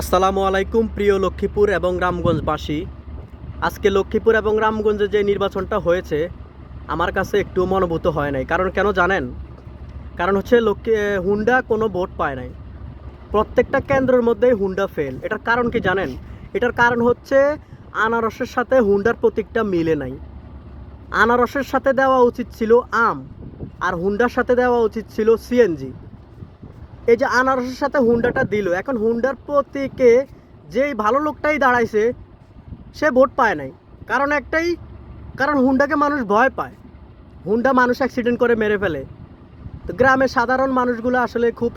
আসসালামু আলাইকুম, প্রিয় লক্ষ্মীপুর এবং রামগঞ্জবাসী। আজকে লক্ষ্মীপুর এবং রামগঞ্জে যে নির্বাচনটা হয়েছে, আমার কাছে একটু মনোভূত হয় নাই। কারণ কেন জানেন? কারণ হচ্ছে লক্ষ্মী হুন্ডা কোনো ভোট পায় নাই। প্রত্যেকটা কেন্দ্রের মধ্যেই হুন্ডা ফেল এটার কারণ কি জানেন? এটার কারণ হচ্ছে আনারসের সাথে হুন্ডার প্রতীকটা মিলে নাই। আনারসের সাথে দেওয়া উচিত ছিল আম, আর হুন্ডার সাথে দেওয়া উচিত ছিল সিএনজি। এই যে আনারসের সাথে হুন্ডাটা দিল। এখন হুন্ডার প্রতীকে যেই ভালো লোকটাই দাঁড়াইছে, সে ভোট পায় নাই। কারণ একটাই, কারণ হুন্ডাকে মানুষ ভয় পায়। হুন্ডা মানুষ অ্যাক্সিডেন্ট করে মেরে ফেলে। তো গ্রামের সাধারণ মানুষগুলো আসলে খুব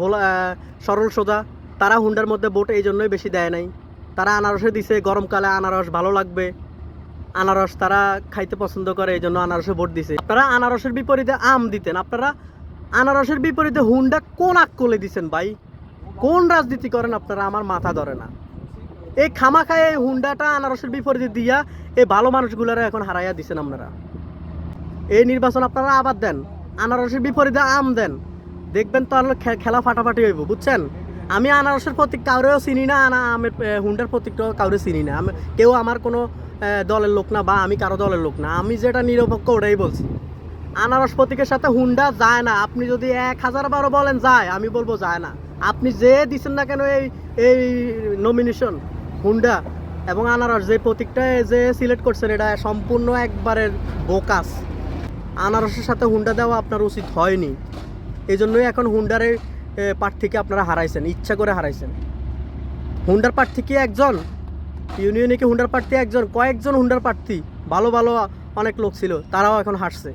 ভোলা সরল সোজা। তারা হুন্ডার মধ্যে ভোট এই জন্যই বেশি দেয় নাই। তারা আনারসে দিছে, গরমকালে আনারস ভালো লাগবে। আনারস তারা খাইতে পছন্দ করে, এই জন্য আনারসে ভোট দিছে। আপনারা আনারসের বিপরীতে আম দিতেন। আপনারা আনারসের বিপরীতে হুন্ডা কোন আক্কলে দিচ্ছেন ভাই? কোন রাজনীতি করেন আপনারা? আমার মাথা ধরে না। এই খামাখায় এই হুন্ডাটা আনারসের বিপরীতে দিয়া এই ভালো মানুষগুলারা এখন হারাইয়া দিছেন আপনারা। এই নির্বাচন আপনারা আবার দেন। আনারসের বিপরীতে আম দেন। দেখবেন তো আর খেলা ফাটাফাটি হইব, বুঝছেন? আমি আনারসের প্রতীক কাউরেও চিনি না, আনা আমের হুন্ডার প্রতীকটাও কাউরে চিনি না। আমি কেউ আমার কোনো দলের লোক না বা আমি কারও দলের লোক না। আমি যেটা নিরপেক্ষ ওটাই বলছি। আনারস প্রতীকের সাথে হুন্ডা যায় না। আপনি যদি এক হাজার বারো বলেন যায়, আমি বলব যায় না। আপনি যে দিচ্ছেন না কেন এই এই নমিনেশন হুন্ডা এবং আনারস, যে প্রতীকটা যে সিলেক্ট করছেন, এটা সম্পূর্ণ একবারের বোকাস। আনারসের সাথে হুন্ডা দেওয়া আপনার উচিত হয়নি। এই জন্যই এখন হুন্ডারের প্রার্থীকে আপনারা হারাইছেন, ইচ্ছা করে হারাইছেন। হুন্ডার প্রার্থী কি একজন? ইউনিয়নে কি হুন্ডার প্রার্থী একজন? কয়েকজন হুন্ডার প্রার্থী, ভালো ভালো অনেক লোক ছিল, তারাও এখন হাঁটছে